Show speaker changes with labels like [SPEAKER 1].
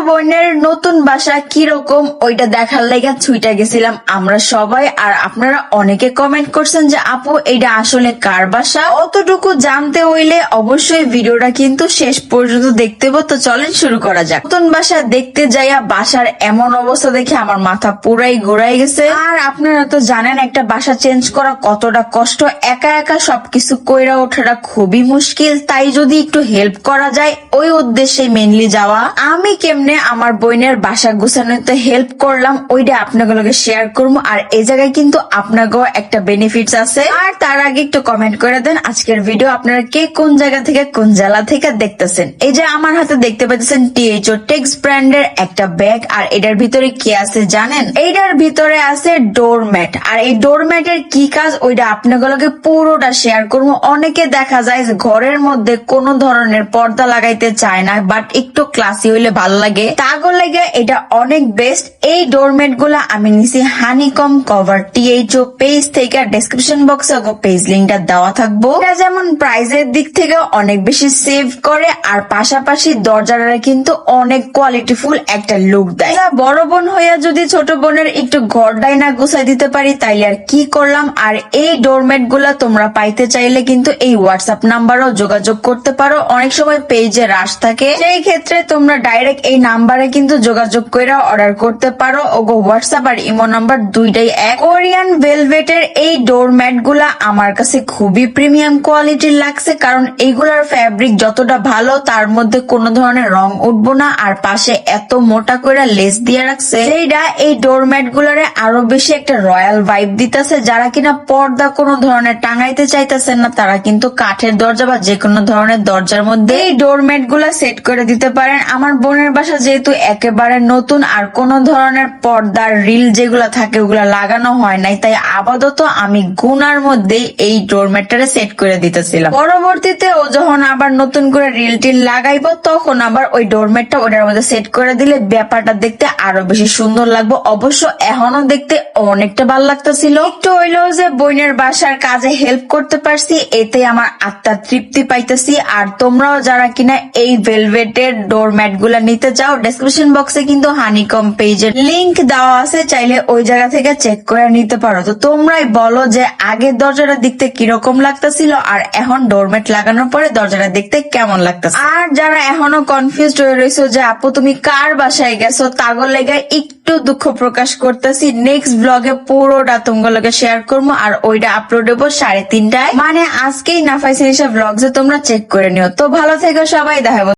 [SPEAKER 1] বোনের নতুন বাসা কীরকম, ওইটা দেখার লেগে ছুইটা গেছিলাম আমরা সবাই। আর আপনারা অনেকে কমেন্ট করছেন যে, আপু এটা আসলে কার বাসা? অতটুকু জানতে হইলে অবশ্যই ভিডিওটা কিন্তু শেষ পর্যন্ত দেখতে হবে। তো চলেন শুরু করা যাক। নতুন বাসা দেখতে যাইয়া বাসার এমন অবস্থা দেখে আমার মাথা পুরাই ঘোরাই গেছে। আর আপনারা তো জানেন, একটা বাসা চেঞ্জ করা কতটা কষ্ট। একা একা সবকিছু কইরা ওঠাটা খুবই মুশকিল। তাই যদি একটু হেল্প করা যায়, ওই উদ্দেশ্যে মেনলি যাওয়া। আমি কেমনে আমার বোনের বাসা গুছানোতে হেল্প করলাম, ওইটা আপনাগুলোকে শেয়ার করব। আর এই জায়গায় কিন্তু আপনাকেও একটা বেনিফিটস আছে। আর তার আগে একটু কমেন্ট করে দেন, আজকের ভিডিও আপনারা কে কোন জায়গা থেকে কোন জেলা থেকে দেখতেছেন? এই যে আমার হাতে দেখতে পাচ্ছেন টিএইচও টেক্স ব্র্যান্ডের একটা ব্যাগ আর এটার ভিতরে কি আছে জানেন? এইটার ভিতরে আছে ডোরম্যাট আর এই ডোরম্যাটের কি কাজ, ওইটা আপনাগুলোকে পুরোটা শেয়ার করব। অনেকে দেখা যায় ঘরের মধ্যে কোনো ধরনের পর্দা লাগাইতে চায় না বাট একটু ক্লাসি হইলে ভালো লাগে। তাগো লাগে এটা অনেক বেস্ট এই ডোরমেটগুলা আমি নিছি হানিকম কভার টিএইচও পেজ থেকে ডেসক্রিপশন বক্সে পেজ লিঙ্কটা দেওয়া থাকব। এটা যেমন প্রাইজের দিক থেকে অনেক বেশি সেভ করে, আর পাশাপাশি দরজারা কিন্তু অনেক কোয়ালিটিফুল একটা লুক দেয়। বড় বোন হইয়া যদি ছোট বোনের একটু ঘর ডাইনা গুছাই দিতে পারি, তাইলে আর কি করলাম? আর এই ডোরমেটগুলা তোমরা পাইতে চাইলে কিন্তু এই হোয়াটসঅ্যাপ নাম্বারও যোগাযোগ করতে পারো। অনেক সময় পেজে রাশ থাকে। সেই ক্ষেত্রে তোমরা ডাইরেক্ট এই নাম্বারে কিন্তু যোগাযোগ করে অর্ডার করতে পারো। ওগো হোয়াটসঅ্যাপ আর ইমো নাম্বার দুইটাই এক। কোরিয়ান ভেলভেটের এই ডোরম্যাটগুলা আমার কাছে খুবই প্রিমিয়াম কোয়ালিটির লাগছে, কারণ এইগুলার ফ্যাব্রিক যতটা ভালো, তার মধ্যে কোনো ধরনের রং উঠবো না, আর পাশে এত মোটা করে লেস দিয়ে রাখছে। সেইটা এই ডোরম্যাট গুলারে আরও বেশি একটা রয়্যাল ভাইব দিতেছে, যারা কিনা পর্দা কোনো ধরনের টাঙাইতে চাইতেছেন না, তারা কিন্তু কাঠের দরজা বা যে কোনো ধরনের দরজার মধ্যে এই ডোরম্যাটগুলা সেট করে দিতে পারেন। আমার বোনের বাসা যেহেতু একেবারে নতুন আর কোন ধরনের পর্দার রিল যেগুলা থাকে ওগুলা লাগানো হয় নাই, তাই আপাতত আমি গুনার মধ্যে এই ডোরম্যাটটারে সেট করে দিতেছিলাম। পরবর্তীতে ও যখন আবার নতুন করে রিল টিল লাগাইবো, তখন আবার ওই ডোরম্যাটটা ওটার মধ্যে সেট করে দিলে ব্যাপারটা দেখতে আরও বেশি সুন্দর লাগবে। অবশ্য এখনও দেখতে অনেকটা ভালো লাগতেছিল। একটু হইলেও যে বোনের বাসার কাজে হেল্প করতে পারছি, এতে আমার আত্মার তৃপ্তি পাইতেছি। আর তোমরাও যারা কিনা এই ভেলভেটের ডোরম্যাটগুলা নিতে চাও ডেসক্রিপশন বক্সে কিন্তু হানিকম পেজের লিংক দেওয়া আছে, চাইলে ওই জায়গা থেকে চেক করে নিতে পারো। তো তোমরাই বলো যে আগের দরজাটা দেখতে কীরকম লাগতেছিল আর এখন ডোরম্যাট লাগানোর পরে দরজাটা দেখতে কেমন লাগতেছে? আর যারা এখনও কনফিউজ হয়ে রয়েছে যে আপু, তুমি কার বাসায় গেছো তাগর লেগে একটু দুঃখ প্রকাশ করতেছি। নেক্সট ব্লগে পুরোটা তোমাগুলোকে শেয়ার করব আর ওইটা আপলোড দেবো সাড়ে তিনটায়। মানে আজকেই নাফাইসিন এসব ব্লগসে তোমরা চেক করে নিও। তো ভালো থেকো সবাই, দেখা হবে।